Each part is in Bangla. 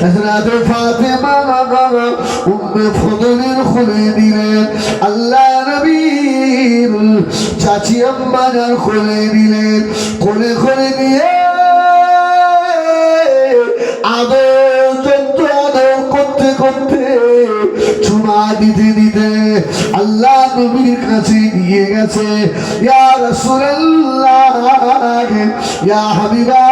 হযরত ফাতেমা চাচি দিলেন কোলে দিয়ে আদর আদর করতে করতে চুমা দিতে দিতে আল্লাহ নবীর কাছে নিয়ে গেছে, ইয়া রাসূলুল্লাহ, ইয়া হাবিবাল্লাহ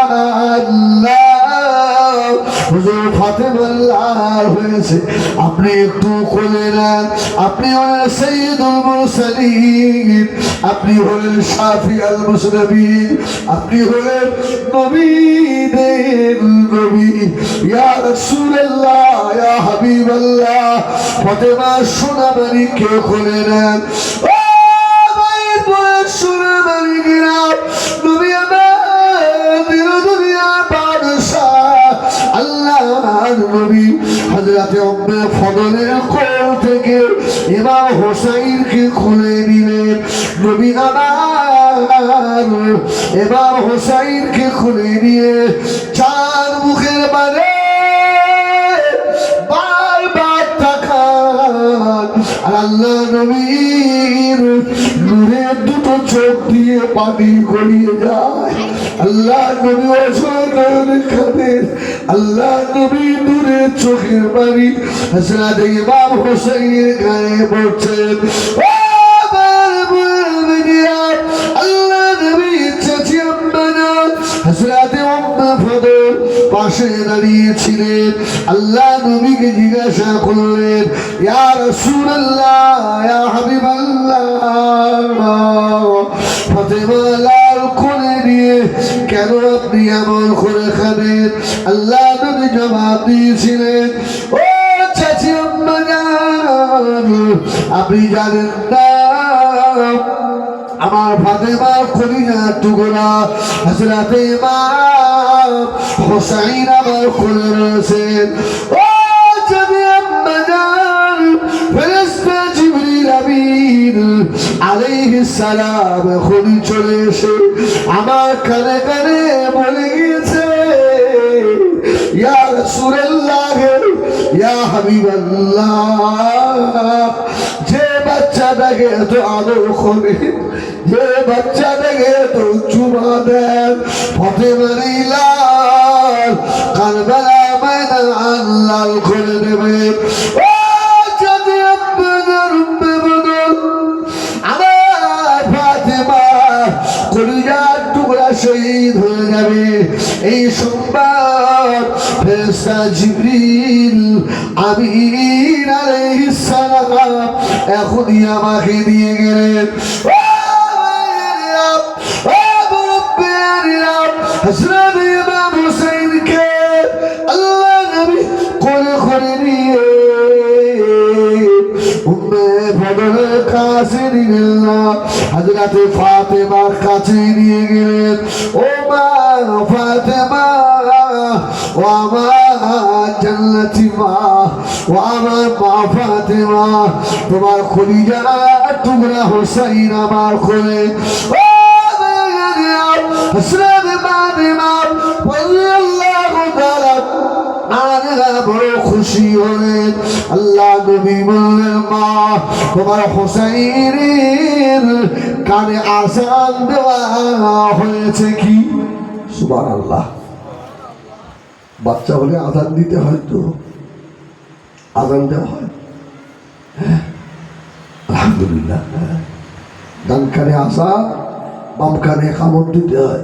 ফাতেমাল্লাহ হয়েছে। আপনি একটু কোলে নেন। আপনি হলেন সৈয়দুল মুরসালিন। আপনি হলেন শাফি আল মুসলিমিন। আপনি হলেন নবীদের নবী। ইয়া রাসূলুল্লাহ, ইয়া হাবিবাল্লাহ। ফাতেমা সোনামানিকে কোলে নেন। ইমাম হোসাইনকে খুলে দিলেন নবী ইমাম হোসাইনকে খুলে নিয়ে চার মুখের মানে বারবার আল্লাহ নবীর নূরের দুটো চোখ দিয়ে পানি গড়িয়ে যায়। আল্লাহ নবী অসহায় খাদের, আল্লাহ নবী নূরের চোখের পানি হাসরাত ইমাম হোসেনের গায়ে পড়ছেন। জিজ্ঞাসা কেন আপনি এমন করে খাবেন? আল্লাহ নবী জবাব দিয়েছিলেন, ও চাচি আপনি জানেন না, আমার ফাতেমা কলিজা টুকরা হাসরাতে ইমাম হোসাইন আমার খুলে রয়েছেন। ও আমিন আলাইহিস সালাম এখনই চলে এসে আমার কানে কানে বলে গিয়েছে, ইয়া রাসূলুল্লাহ, ইয়া হাবিবাল্লাহ, যে বাচ্চাটাকে এত করে, যে চুমা দেন কারবেলা জিবরিল আমিন আলাইহিস সালাম এখনই আমাকে দিয়ে গেলেন। হযরতে ফাতেমার কাছে নিয়ে গেলেন। ও মা, ফাতেমা, ও আমার জান্নাতি মা ও আমার মা ফাতেমা, তোমার খলিজা টুকরা হোসাইন আমার কোলে ও হসরত ফাতেমা রাদিয়াল্লাহু তাআলা বড় খুশি হলেন আল্লাহ নবী বললেন, মা, তোমার হোসাইনের কানে আসান দেওয়া হয়েছে কি? সুবান আল্লাহ বাচ্চা হলে আদান দিতে হয় তো। আজান দেওয়া হয়। হ্যাঁ। আলহামদুলিল্লাহ হ্যাঁ। ডান কানে আসা বাম কানে কামড় দিতে হয়।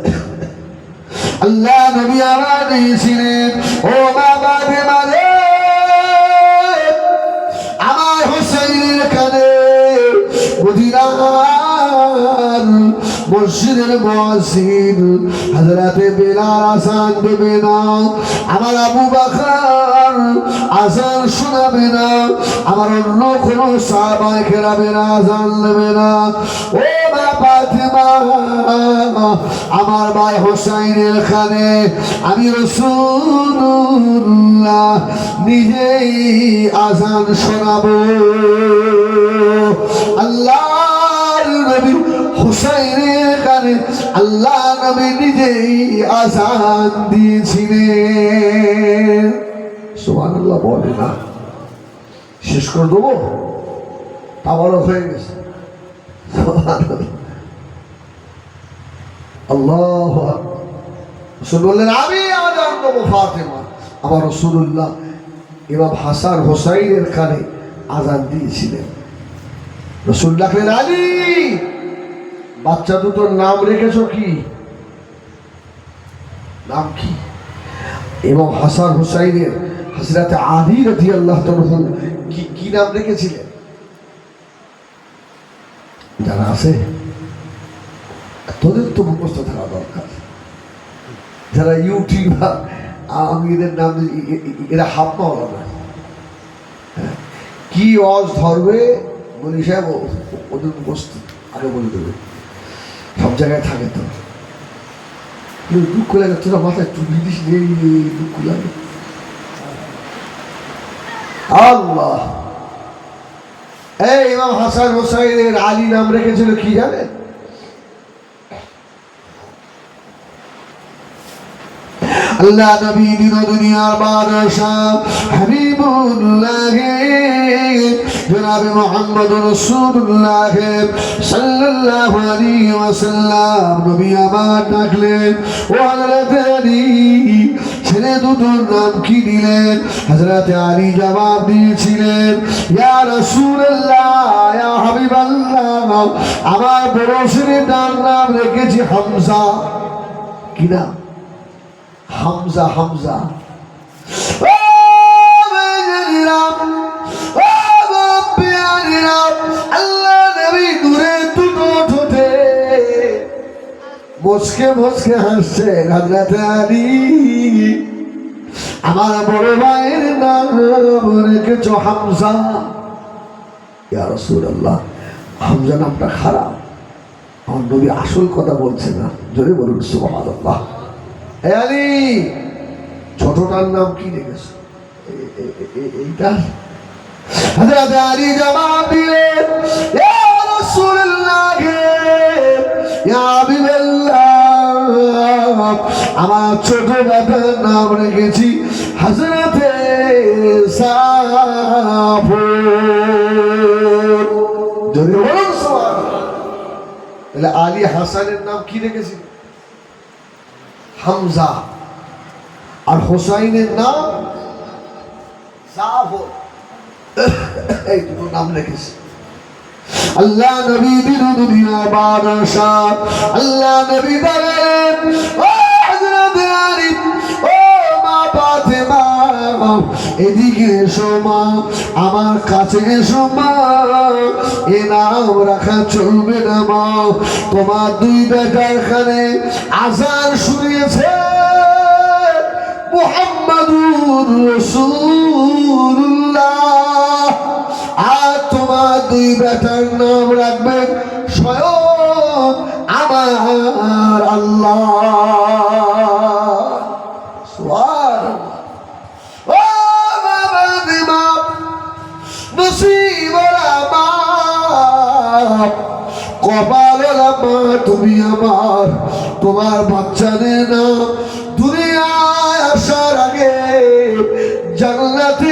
আল্লাহ নবী আমার দিয়েছিলেন, ও বাবা বেমারে আমার হোসেনের কানে মসজিদের মসজিদ হাজরাতে বেলাল আসান দেবে না, আমার আবু বাকার আসান শোনাবে না, আমার অন্য কোনো সাহাবায় খেলাবে না আসান নেবে না। ও আমার ভাই হোসাইনের খানে আমি রসুল্লাহ নিজেই আজান শোনাবো। আল্লাহ নবী হুসাইনের কানে আল্লাহ নবী নিজেই আজান দিয়েছিলেন। সোহান আল্লাহ বলে না। শেষ করে দেবো? তাবারও হয়ে গেছে। আল্লাহ রসুল বললেন, আমি আজান দেবো ফাতেমা। আমার রসুল্লাহ ইমাম হাসান হোসাইনের কানে আজান দিয়েছিলেন। রসুল ডাকলেন, আলী বাচ্চা দুটোর নাম রেখেছ কি? নাম কি? এবং হাসান হুসাইনের হাসরাতে আলী রাজি আল্লাহ কি কি নাম রেখেছিলেন যারা আছে, তোদের তো মুখস্থ থাকা দরকার। যারা ইউটিউবার, আমি এদের নাম এরা হাফ পাওয়া না হ্যাঁ। কি অজ ধরবে? বলি সাহেব ওদের মুখস্থ আগে বলে দেবে। সব জায়গায় থাকে তো। দুঃখ লাগে তোরা মাথায় চুবি দিস নেই দুঃখ লাগে আল্লাহ। এই ইমাম হাসান হোসাইনের আলী নাম রেখেছিল কি জানেন? আল্লাহ নবী দিন দুনিয়ার বাদশাহ হাবিবুল্লাহ জনাবে মোহাম্মদ রসুল্লাহ সাল্লাল্লাহু আলাইহি ওয়াসাল্লাম, নবী আমার ডাকলেন, ও হযরত আলী, ছেলে দুটোর নাম কি দিলেন? হযরত আলী জবাব দিয়েছিলেন, ইয়া রাসূলুল্লাহ, ইয়া হাবিবাল্লাহ, আমার বড় ছেলেটার নাম রেখেছি হামজা। কি নাম? হামজা হামজা। আল্লাহ দূরে দুটো ঠোঁটে। মুচকে মুচকে হাসছে হাজরাতে আলী, আমার বড় ভাইয়ের নাম রেখেছ হামজা। ইয়া হামজা নামটা খারাপ। আমার নবী আসল কথা বলছে না, জোরে বলুন, সুবহানাল্লাহ। এ আলী, ছোটটার নাম কি রেখেছ? এইটা? হযরত আলী জবাব দিলেন ইয়া রাসূলুল্লাহ, ইয়া হাবিবাল্লাহ, আমার ছোট বাবার নাম রেখেছি হযরতে সাফর জোরে বলুন সুবহানাল্লাহ। তাহলে আলী হাসানের নাম কি রেখেছিল হামজা। আর হোসাইনের নাম জাফর এদিকে এসো মা, আমার কাছে এসো মা। এ নাম রাখা চলবে না মা। তোমার দুই বেটার খানে আজান শুনিয়েছে মুহাম্মাদুর রাসূলুল্লাহ। আর তোমার দুই বেটার নাম রাখবেন স্বয়ং আমার আল্লাহ। তুমি আমার, তোমার বাচ্চাদের নাম দুনিয়ায় আসার আগে জান্নাতের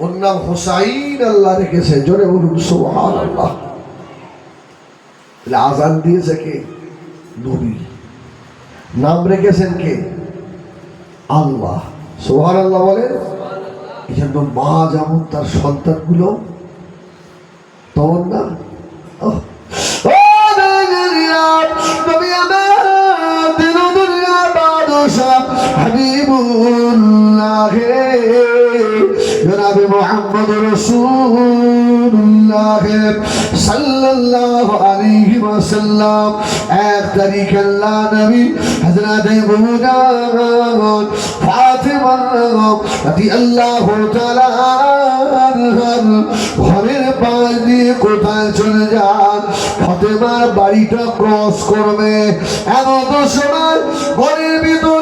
ওর নাম হোসাইন আল্লাহ রেখেছে, জোরে বলুন সোহান আল্লাহ আজান দিয়েছে কে? নবী। নাম রেখেছেন কে? আল্লাহ। সোহান আল্লাহ মা যেমন তার সন্তানগুলো তেমন না হাবিবুল্লাহ জনাবে মোহাম্মদ রসুল্লাহ সাল্লাল্লাহু আলাইহি ওয়াসাল্লাম। এক তারিখ আল্লাহ নবী হযরত বুজান ফাতিমা রাদিয়াল্লাহু তাআলা ঘরের পাশ দিয়ে কোথায় চলে যান? ফাতেমার বাড়িটা ক্রস করবে। এমন সময় ঘরের ভিতর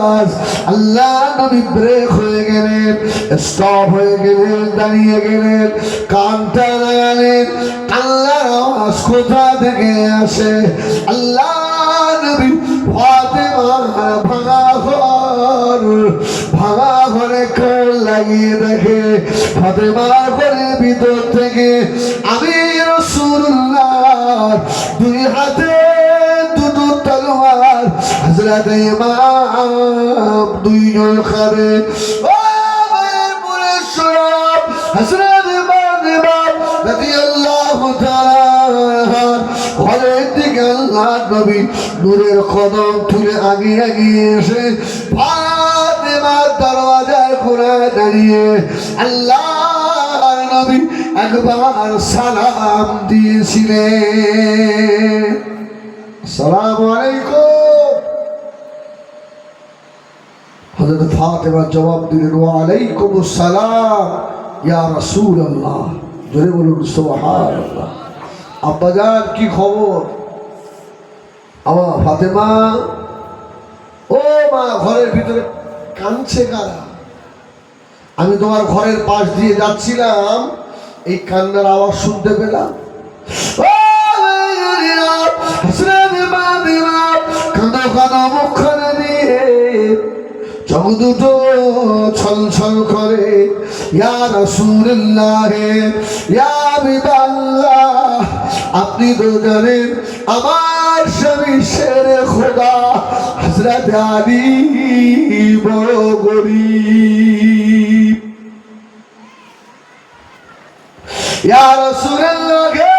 আওয়াজ আল্লাহ নবী ব্রেক হয়ে গেলেন স্টপ হয়ে গেলেন, দাঁড়িয়ে গেলেন, কানটা লাগালেন কান্নার আওয়াজ কোথা থেকে আসে? আল্লাহ নবী ভাঙা ঘর ভিতর থেকে, আমি রসুল্লাহ হজরত ইমাম নূরের কদম তুলে আগিয়ে আগিয়ে এসে দরওয়াজায় ঘোড়ায় দাঁড়িয়ে আল্লাহ নবী একবার সালাম দিয়েছিলেন। সালাম আলাইকুম। হযরত ফাতেমা জবাব দিলেন ওয়া আলাইকুম সালাম ইয়া রাসূলুল্লাহ জোরে বলুন সুবহানাল্লাহ আব্বাজান কি খবর আমার ফাতেমা ও মা ঘরের ভিতরে কাঁদছে কারা আমি তোমার ঘরের পাশ দিয়ে যাচ্ছিলাম এই কান্নার আওয়াজ শুনতে পেলাম কাঁদো কাঁদো দিয়ে চোখ দুটো ছল ছল করে। ইয়া রাসূলুল্লাহ, ইয়া আপনি তো জানেন আমার স্বামী শেরে খোদা, হযরত আলী বড় গরিব। ইয়া রাসূলুল্লাহ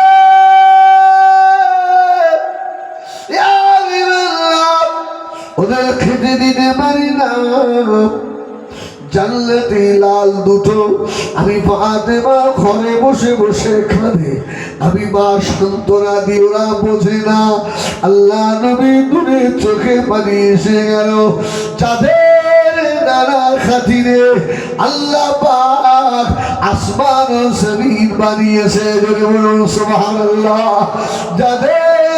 ওদের খেতে দিতে পারি না। লাল দুটো, আমি ঘরে বসে বসে খাবে। আমি মা সান্ত্বনা দিই ওরা বোঝে না। আল্লাহ নবী দূরে চোখে পানি এসে গেল। যাদের নানা খাতিরে আল্লাহ পাক আসমান জমিন বানিয়েছে। বলুন যাদের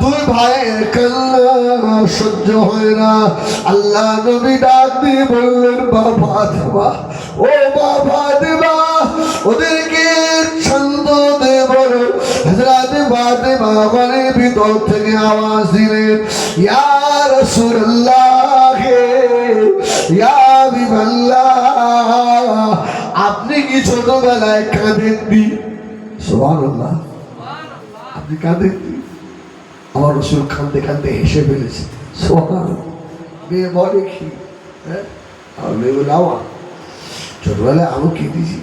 দুই ভাইয়ের কান্না সহ্য হয় না। আল্লাহ নবী ডাক দিয়ে বললেন, বাবা দেবা ও বাবা দেবা ওদেরকে ছন্দ দে বলো। হজরত ঘরের ভিতর থেকে আওয়াজ দিলেন, ইয়া রাসূলুল্লাহ, ইয়া হাবিবাল্লাহ, আপনি কি ছোটবেলায় কাঁদেননি? সুবহানাল্লাহ। আপনি কাঁদেননি? আমার রসুল কাঁদতে কাঁদতে হেসে ফেলেছে। সুবহানাল্লাহ মেয়ে বলে কি হ্যাঁ? আর মেয়ে ছোটবেলায় আমি কেঁদেছি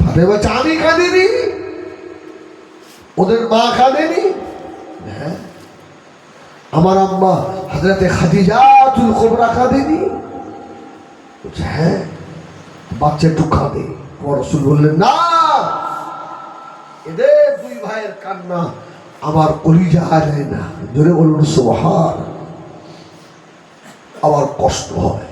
ফাতেমা চা আমি কাঁদিনি ওদের মা কাঁদেনি হ্যাঁ? আমার আম্মা হাজরাতে খাদিজা তুল কোবরা কাঁদেনি হ্যাঁ বাচ্চা একটু কাঁদে। আমার রসুল বললেন, না, এদের দুই ভাইয়ের কান্না আমার কলিজা যায় না। ধরে বলুন সোহার আমার কষ্ট হয়।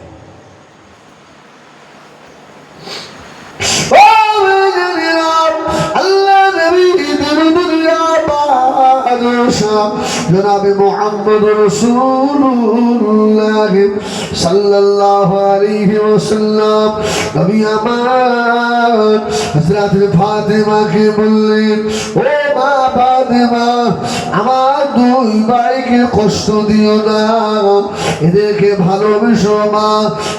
জনাবে মোহাম্মদ রসুল্লাহ সাল্লাল্লাহু আলাইহি ওয়াসাল্লাম। নবী আমার হযরত ফাতেমাকে বললেন, ও আমার দুই ভাইকে কষ্ট দিও না। এদেরকে ভালোবেসো মা,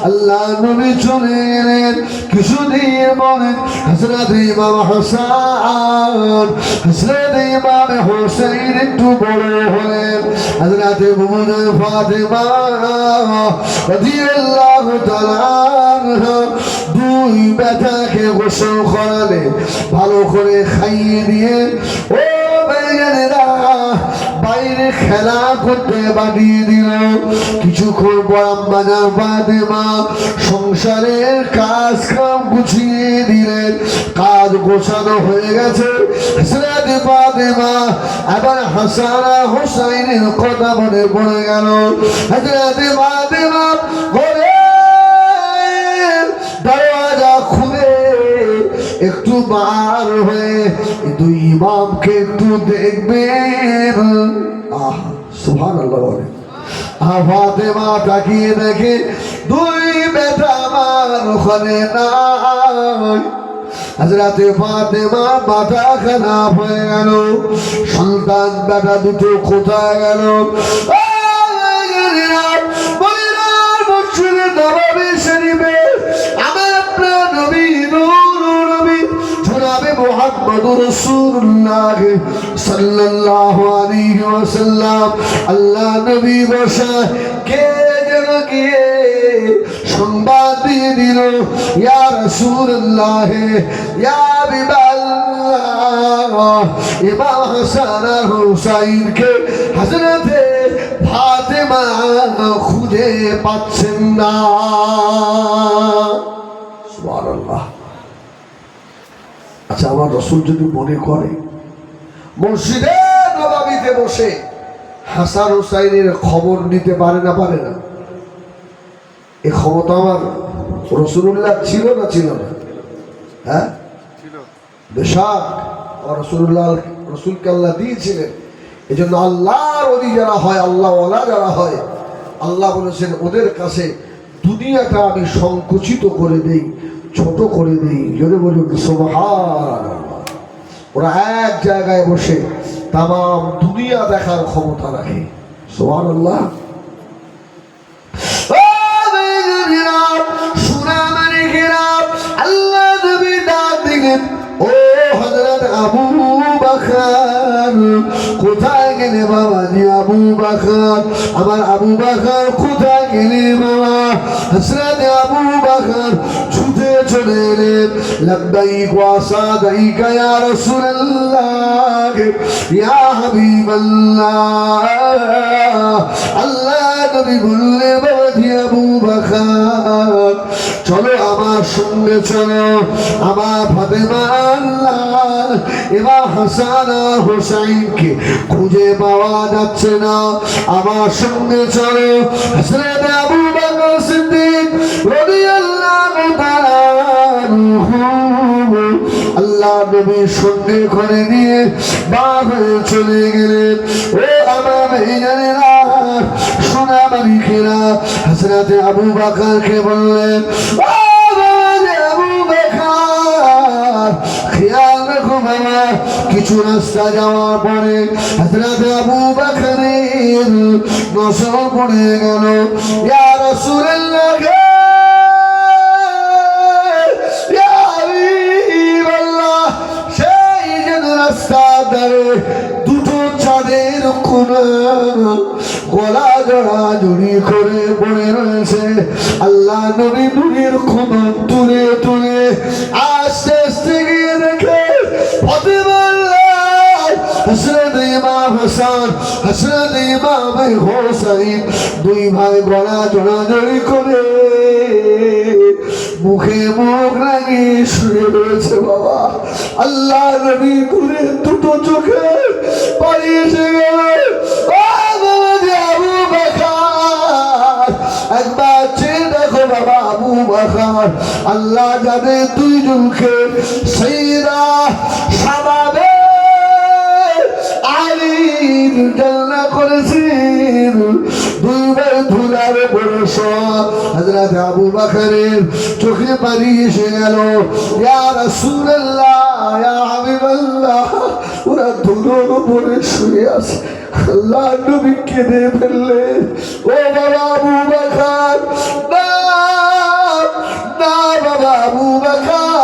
আল্লাহ নবী চলে গেলেন কিছুদিন বলেন হজরত ইমাম হাসান হজরত ইমাম হোসেন একটু বড় হলেন। হজরত মুমনা ফাতেমা রাদিয়াল্লাহু তাআলা দুই বেটাকে গোসল করালেন ভালো করে খাইয়ে দিয়ে, ও বেগেরা বাইরে খেলা করতে বানিয়ে দিল। আম্মানা ফাতেমা সংসারের কাজ কাম গুছিয়ে দিলেন। কাজ গোছানো হয়ে গেছে। হসরত ফাতেমা, এবার হাসানা হোসাইনের কথা মনে পড়ে গেল। হসরত ফাতেমা বলে বার হয়ে দুই ইমামকে একটু দেখবেন। আহ সুভান আল্লাহ বলে ফাতেমা তাকিয়ে দেখে, দুই বেটা ওখানে নাই। হাজরাতে মাথা খারাপ হয়ে গেল, সন্তান বেটা দুটো কোথায় গেল? জনাবে মুহাম্মদুর রাসূলুল্লাহ সাল্লাল্লাহু আলাইহি ওয়াসাল্লাম। আল্লাহ নবী বসা কে যেন গিয়ে সংবাদ দিয়ে দিল, ইয়া রাসূলুল্লাহ, ইয়া বিবাল্লাহ ইমাম হাসান আর খুঁজে পাচ্ছেন না। সুবহানাল্লাহ। আচ্ছা আমার রসুল যদি মনে করে মসজিদে নবাবিতে বসে হাসান হুসাইনের খবর নিতে পারে না পারে না। এ ক্ষমতা আমার রসুল্লাহ ছিল না ছিল না? হ্যাঁ? বেশাক রসুল্লাহ রসুলকে আল্লাহ দিয়েছিলেন। এই জন্য আল্লাহর অলি যারা হয় আল্লাহ ওলা যারা হয় আল্লাহ বলেছেন ওদের কাছে দুনিয়াটা আমি সংকুচিত করে দেই। ছোট করে দেই। যদি বলুন সোহার ওরা এক জায়গায় বসে তাম দুনিয়া দেখার ক্ষমতা রাখে। সোহান আল্লাহ আল্লাহ ও আবু বাকর, কোথায় বাবা আবু কোথায় বাবা? চলে আল্লাহ আমার সঙ্গে চলো, আমার আল্লাহ। এবার হাসান হোসাইনকে খুঁজে পাওয়া যাচ্ছে না। আমার সঙ্গে চলো হসরত আবু বকর সিদ্দিক রাদিয়াল্লাহু তাআলা আল্লাহ নবীর সঙ্গে করে নিয়ে বা হয়ে চলে গেলেন। ও আমার ভাইজানেরা সোনা মালিকেরা হাসরাতে আবু বাকারকে বললেন কিছু রাস্তা যাওয়ার পরে হাজরাতে আবু বাকারের নজর পড়ে গেল। ইয়া রাসূলুল্লাহ গলা জড়া করে পড়ে রয়েছে। আল্লাহ নবী নুরির কোনা তুলে তুলে আস্তে আস্তে গিয়ে হোসাইন দুই ভাই গলা জড়াজড়ি করে মুখে মুখ লাগিয়ে শুয়ে রয়েছে বাবা। আল্লাহ নবী ঘুরে দুটো চোখে এসে গেল। আল্লাহ জানে দুই জনকে সেইরা সাবাবে আলীর জান্না করেছেন দুইবার ধুলার বরস হযরত আবু বকরের চোখে পানি এসে গেল। ইয়া রাসূলুল্লাহ, ইয়া হাবিবাল্লাহ, ওরা ও বাবা বাবু বাখা